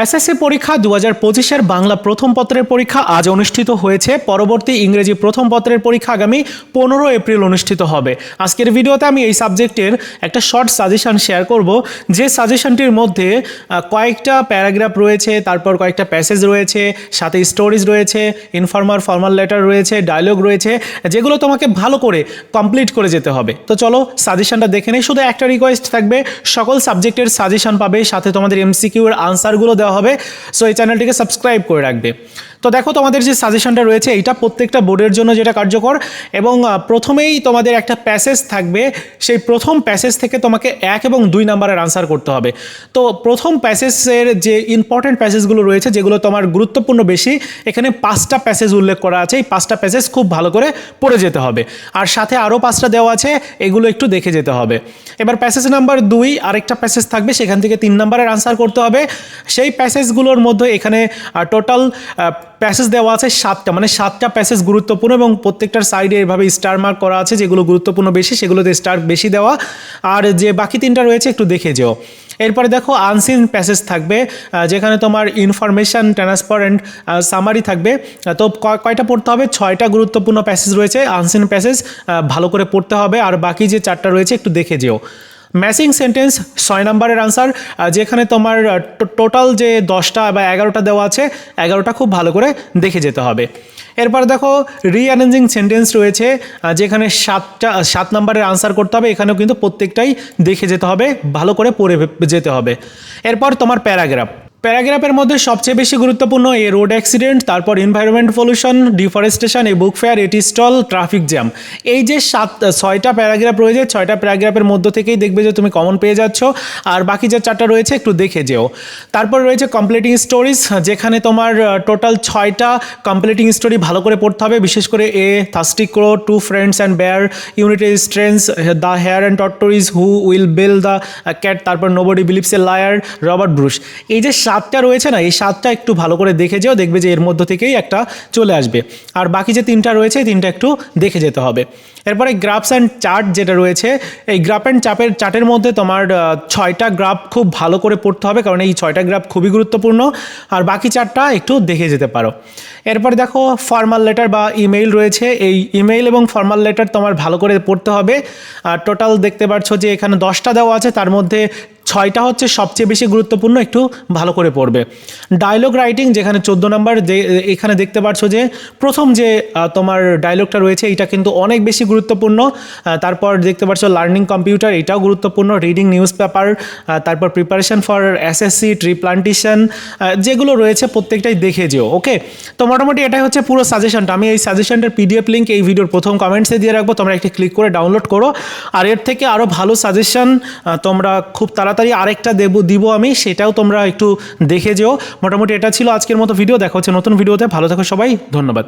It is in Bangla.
এসএসসি পরীক্ষা দু হাজার পঁচিশের বাংলা প্রথম পত্রের পরীক্ষা আজ অনুষ্ঠিত হয়েছে। পরবর্তী ইংরেজি প্রথম পত্রের পরীক্ষা আগামী পনেরো এপ্রিল অনুষ্ঠিত হবে। আজকের ভিডিওতে আমি এই সাবজেক্টের একটা শর্ট সাজেশন শেয়ার করব। যে সাজেশনটির মধ্যে কয়েকটা প্যারাগ্রাফ রয়েছে, তারপর কয়েকটা প্যাসেজ রয়েছে, সাথে স্টোরিজ রয়েছে, ইনফর্মাল, ফর্মাল লেটার রয়েছে, ডায়লগ রয়েছে, যেগুলো তোমাকে ভালো করে কমপ্লিট করে যেতে হবে। তো চলো, সাজেশনটা দেখে নেই, শুধু একটা রিকোয়েস্ট থাকবে। সকল সাবজেক্টের সাজেশন পাবে, সাথে তোমাদের এমসিকিউর আনসারগুলো দেওয়া হবে। সো এই চ্যানেলটিকে সাবস্ক্রাইব করে রাখবে। তো দেখো, তোমাদের যে সাজেশনটা রয়েছে, এইটা প্রত্যেকটা বোর্ডের জন্য যেটা কার্যকর, এবং প্রথমেই তোমাদের একটা প্যাসেজ থাকবে। সেই প্রথম প্যাসেজ থেকে তোমাকে এক এবং দুই নাম্বারের আনসার করতে হবে। তো প্রথম প্যাসেজের যে ইম্পর্টেন্ট প্যাসেজগুলো রয়েছে, যেগুলো তোমার গুরুত্বপূর্ণ বেশি, এখানে পাঁচটা প্যাসেজ উল্লেখ করা আছে। এই পাঁচটা প্যাসেজ খুব ভালো করে পড়ে যেতে হবে। আর সাথে আরও পাঁচটা দেওয়া আছে, এগুলো একটু দেখে যেতে হবে। এবার প্যাসেজ নাম্বার দুই, আরেকটা প্যাসেজ থাকবে, সেখান থেকে তিন নাম্বারের আনসার করতে হবে। সেই প্যাসেজগুলোর মধ্যে এখানে টোটাল প্যাসেজ দেওয়া আছে সাতটা। মানে সাতটা প্যাসেজ গুরুত্বপূর্ণ এবং প্রত্যেকটার সাইডে এভাবে স্টার মার্ক করা আছে, যেগুলো গুরুত্বপূর্ণ বেশি, সেগুলোতে স্টার বেশি দেওয়া। আর যে বাকি তিনটা রয়েছে, একটু দেখে যেও। এরপরে দেখো আনসিন প্যাসেজ থাকবে যেখানে তোমার ইনফরমেশন ট্রান্সফার অ্যান্ড সামারি থাকবে। তো কয়- কয়টা পড়তে হবে? ছয়টা গুরুত্বপূর্ণ প্যাসেজ রয়েছে আনসিন প্যাসেজ ভালো করে পড়তে হবে। আর বাকি যে চারটা রয়েছে, একটু দেখে যেও। ম্যাচিং সেন্টেন্স, ছয় নম্বরের আনসার যেখানে তোমার টোটাল যে দশটা বা এগারোটা দেওয়া আছে, এগারোটা খুব ভালো করে দেখে যেতে হবে। এরপর দেখো রিঅ্যারেঞ্জিং সেন্টেন্স রয়েছে যেখানে সাতটা সাত নম্বরের আনসার করতে হবে, এখানেও কিন্তু প্রত্যেকটাই দেখে যেতে হবে, ভালো করে পড়ে যেতে হবে। এরপর তোমার প্যারাগ্রাফ। প্যারাগ্রাফের মধ্যে সবচেয়ে বেশি গুরুত্বপূর্ণ এই রোড অ্যাক্সিডেন্ট, তারপর এনভায়রনমেন্ট পলিউশন ডিফরেস্টেশন এই বুক ফেয়ার এটি স্টল ট্রাফিক জ্যাম এই যে সাত, ছয়টা প্যারাগ্রাফ রয়েছে, ছয়টা প্যারাগ্রাফের মধ্য থেকেই দেখবে যে তুমি কমন পেয়ে যাচ্ছ। আর বাকি যে চারটা রয়েছে, একটু দেখে যেও। তারপর রয়েছে কমপ্লিটিং স্টোরিজ যেখানে তোমার টোটাল ছয়টা কমপ্লিটিং স্টোরি ভালো করে পড়তে হবে। বিশেষ করে a thirsty crow two friends and bear united strength the hare and tortoise who will bell the cat তারপর nobody believes a liar Robert Bruce এই যে সাতটা রয়েছে না, এই সাতটা একটু ভালো করে দেখে যেও, দেখবে যে এর মধ্য থেকেই একটা চলে আসবে। আর বাকি যে তিনটা রয়েছে তিনটা একটু দেখে যেতে হবে। এরপরে গ্রাফস অ্যান্ড চার্ট যেটা রয়েছে, এই গ্রাফ অ্যান্ড চাপের চার্টের মধ্যে তোমার ছয়টা গ্রাফ খুব ভালো করে পড়তে হবে, কারণ এই ছয়টা গ্রাফ খুবই গুরুত্বপূর্ণ। আর বাকি চারটা একটু দেখে যেতে পারো। এরপরে দেখো ফর্মাল লেটার বা ইমেইল রয়েছে। এই ইমেইল এবং ফর্মাল লেটার তোমার ভালো করে পড়তে হবে। আর টোটাল দেখতে পাচ্ছ যে এখানে দশটা দেওয়া আছে, তার মধ্যে ছয়টা হচ্ছে সবচেয়ে বেশি গুরুত্বপূর্ণ, একটু ভালো করে পড়বে। ডায়লগ রাইটিং যেখানে চোদ্দ নম্বর, যে, এখানে দেখতে পাচ্ছ যে, প্রথম যে তোমার ডায়লগটা রয়েছে, এটা কিন্তু অনেক বেশি গুরুত্বপূর্ণ। তারপর দেখতে পাচ্ছ লার্নিং কম্পিউটার এটাও গুরুত্বপূর্ণ। রিডিং নিউজ পেপার তারপর preparation for SSC tree plantation যেগুলো রয়েছে প্রত্যেকটাই দেখে যেও ওকে তো মোটামুটি এটাই হচ্ছে পুরো সাজেশনটা আমি এই সাজেশনটার পিডিএফ লিঙ্ক এই ভিডিওর প্রথম কমেন্টসে দিয়ে রাখব, তোমরা একটি ক্লিক করে ডাউনলোড করো। আর এর থেকে আরও ভালো সাজেশন তোমরা খুব তাড়াতাড়ি আরেকটা দেব দিব আমি, সেটাও তোমরা একটু দেখে যেও। মোটামুটি এটা ছিল আজকের মতো ভিডিও, দেখা হচ্ছে নতুন ভিডিওতে। ভালো থাকো সবাই, ধন্যবাদ।